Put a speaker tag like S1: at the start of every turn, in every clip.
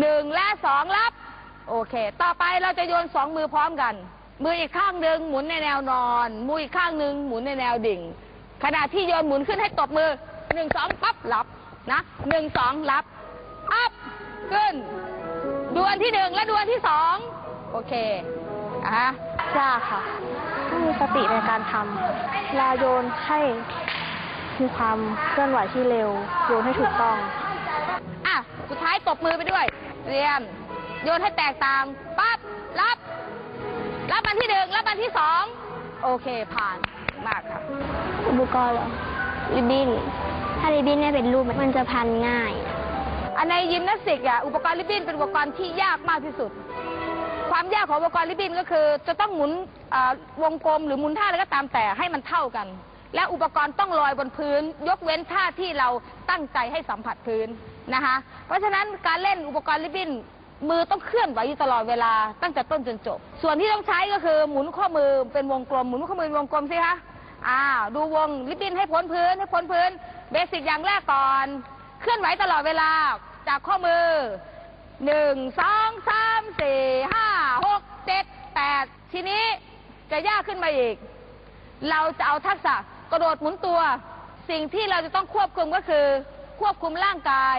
S1: หนึ่งและสองรับ โอเค ต่อไปเราจะโยนสองมือพร้อมกัน มืออีกข้างหนึ่งหมุนในแนวนอน มืออีกข้างหนึ่งหมุนในแนวดิ่ง ขณะที่โยนหมุนขึ้นให้ตบมือหนึ่งสองปั๊บรับนะหนึ่งสองรับอัพขึ้นดวลที่หนึ่งและดวลที่สองโอเคอะฮะ
S2: ยากค่ะต้องมีสติในการทำลาโยนให้มีความเคลื่อนไหวที่เร็ว โยนให้ถูกต้อง
S1: สุดท้ายตบมือไปด้วยเตรียมโยนให้แตกต่างปั๊บรับ รับอันที่หนึ่งรับอันที่สองโอเคผ่านมากค่ะ
S2: อุปกรณ์เหรอริบบิ้นถ้าริบบิ้นเนี่ยเป็นรูปมันจะพันง่าย
S1: อันในยิมนาสติกอะอุปกรณ์ริบบิ้นเป็นอุปกรณ์ที่ยากมากที่สุด ความยากของอุปกรณ์ริบบิ้นก็คือ จะต้องหมุนอ่าวงกลมหรือหมุนท่าอะไรก็ตามแต่ให้มันเท่ากัน และอุปกรณ์ต้องลอยบนพื้น ยกเว้นท่าที่เราตั้งใจให้สัมผัสพื้น นะคะ เพราะฉะนั้นการเล่นอุปกรณ์ริบบิ้นมือต้องเคลื่อนไหวอยู่ตลอดเวลาตั้งแต่ต้นจนจบ ส่วนที่ต้องใช้ก็คือหมุนข้อมือเป็นวงกลมหมุนข้อมือเป็นวงกลมสิคะอ้าวดูวงริบบิ้นให้พ้นพื้นให้พ้นพื้นเบสิกอย่างแรกก่อน เคลื่อนไหวตลอดเวลาจากข้อมือหนึ่งสองสามสี่ห้าหกเจ็ดแปดทีนี้จะยากขึ้นมาอีก เราจะเอาทักษะกระโดดหมุนตัว สิ่งที่เราจะต้องควบคุมก็คือ ควบคุมร่างกาย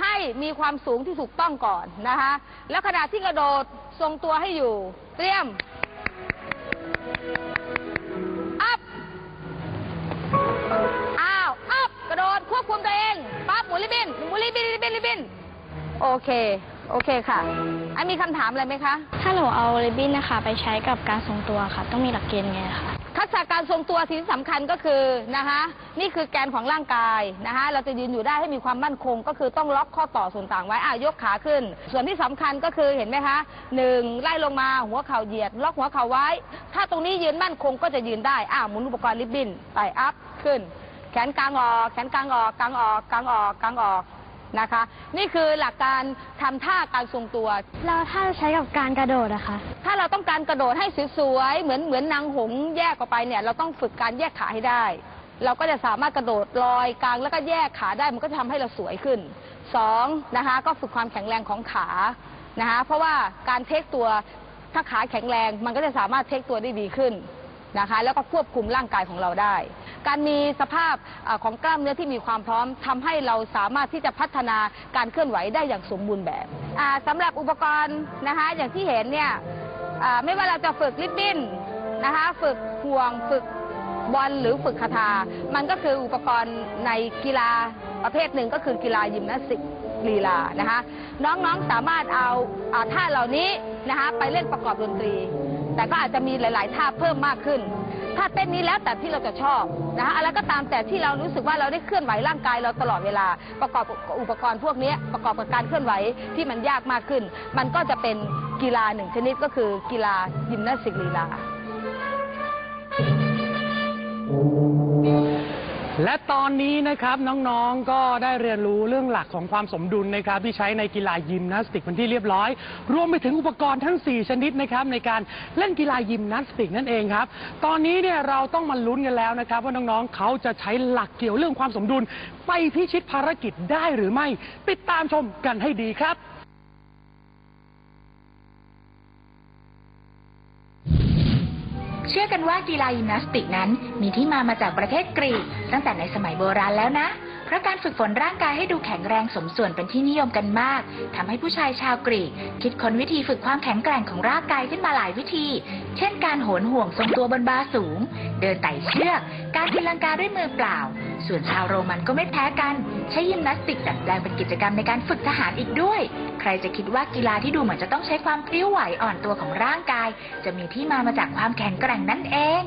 S1: ให้มีความสูงที่ถูกต้องก่อนนะคะ แล้วขณะที่กระโดดทรงตัวให้อยู่ เตรียม อัพ อ้าว อัพ กระโดดควบคุมตัวเองปั๊บหมุนริบบินหมุนริบบินริบบินริบบิน โอเค โอเคค่ะอันมีคำถามอะไรไหมคะ
S2: ถ้าหนูเอาริบบิ้นนะคะ ไปใช้กับการทรงตัวค่ะ ต้องมีหลักเกณฑ์ไงคะ
S1: ทักษะการทรงตัวสิ่งที่สำคัญก็คือนะคะนี่คือแกนของร่างกายนะคะเราจะยืนอยู่ได้ให้มีความมั่นคง ก็คือต้องล็อกข้อต่อส่วนต่างไว้อะยกขาขึ้น ส่วนที่สำคัญก็คือเห็นไหมคะหนึ่งไล่ลงมาหัวเข่าเหยียด ล็อกหัวเข่าไว้ ถ้าตรงนี้ยืนมั่นคงก็จะยืนได้อะหมุนอุปกรณ์ริบบิ้นไปอัพขึ้น แขนกลางออกแขนกลางออกกลางออกกลางออกกลางออก นะคะ นี่คือหลักการทำท่าการทรงตัว
S2: แล้วถ้าใช้กับการกระโดดอะคะ
S1: ถ้าเราต้องการกระโดดให้สวยๆเหมือนเหมือนนางหงส์แยกออกไปเนี่ยเราต้องฝึกการแยกขาให้ได้ เราก็จะสามารถกระโดดลอยกลางแล้วก็แยกขาได้มันก็จะทำให้เราสวยขึ้นสองนะคะก็ฝึกความแข็งแรงของขานะคะเพราะว่าการเทคตัวถ้าขาแข็งแรงมันก็จะสามารถเทคตัวได้ดีขึ้นนะคะ แล้วก็ควบคุมร่างกายของเราได้ การมีสภาพอของกล้ามเนื้อที่มีความพร้อมทำให้เราสามารถที่จะพัฒนาการเคลื่อนไหวได้อย่างสมบูรณ์แบบอ่าสำหรับอุปกรณ์นะคะอย่างที่เห็นเนี่ยไม่ว่าเราจะฝึกริบบิ้นนะคะฝึกห่วงฝึกบอลหรือฝึกคาถามันก็คืออุปกรณ์ในกีฬาประเภทหนึ่งก็คือกีฬายิมนาสติกลีลานะคะน้องๆสามารถเอาอาท่าเหล่านี้นะคะไปเล่นประกอบดนตรี แต่ก็อาจจะมีหลาย ๆ ท่าเพิ่มมากขึ้น ถ้าเต้นนี้แล้วแต่ที่เราจะชอบนะคะอะไรก็ตามแต่ที่เรารู้สึกว่าเราได้เคลื่อนไหวร่างกายเราตลอดเวลา ประกอบกับอุปกรณ์พวกนี้ประกอบกับการเคลื่อนไหวที่มันยากมากขึ้น มันก็จะเป็นกีฬาหนึ่งชนิดก็คือกีฬายิมนาสติกลีลา
S3: และตอนนี้นะครับน้องๆก็ได้เรียนรู้เรื่องหลักของความสมดุลนะครับที่ใช้ในกีฬายิมนาสติกเป็นที่เรียบร้อย รวมไปถึงอุปกรณ์ทั้ง 4 ชนิดนะครับในการเล่นกีฬายิมนาสติกนั่นเองครับ ตอนนี้เนี่ยเราต้องมาลุ้นกันแล้วนะครับว่าน้องๆเขาจะใช้หลักเกี่ยวเรื่องความสมดุล ไปพิชิตภารกิจได้หรือไม่ ติดตามชมกันให้ดีครับ
S4: เชื่อกันว่ากีฬายิมนาสติกนั้นมีที่มามาจากประเทศกรีกตั้งแต่ในสมัยโบราณแล้วนะ เพราะการฝึกฝนร่างกายให้ดูแข็งแรงสมส่วนเป็นที่นิยมกันมากทำให้ผู้ชายชาวกรีก คิดค้นวิธีฝึกความแข็งแกร่งของร่างกายขึ้นมาหลายวิธี เช่น การโหนห่วงทรงตัวบนบาสูง เดินไต่เชือก การตีลังกาด้วยมือเปล่า ส่วนชาวโรมันก็ไม่แพ้กัน ใช้ยิมนาสติกดัดแปลงเป็นกิจกรรมในการฝึกทหารอีกด้วย ใครจะคิดว่ากีฬาที่ดูเหมือนจะต้องใช้ความพลิ้วไหวอ่อนตัวของร่างกาย จะมีที่มามาจากความแข็งแกร่งนั่นเอง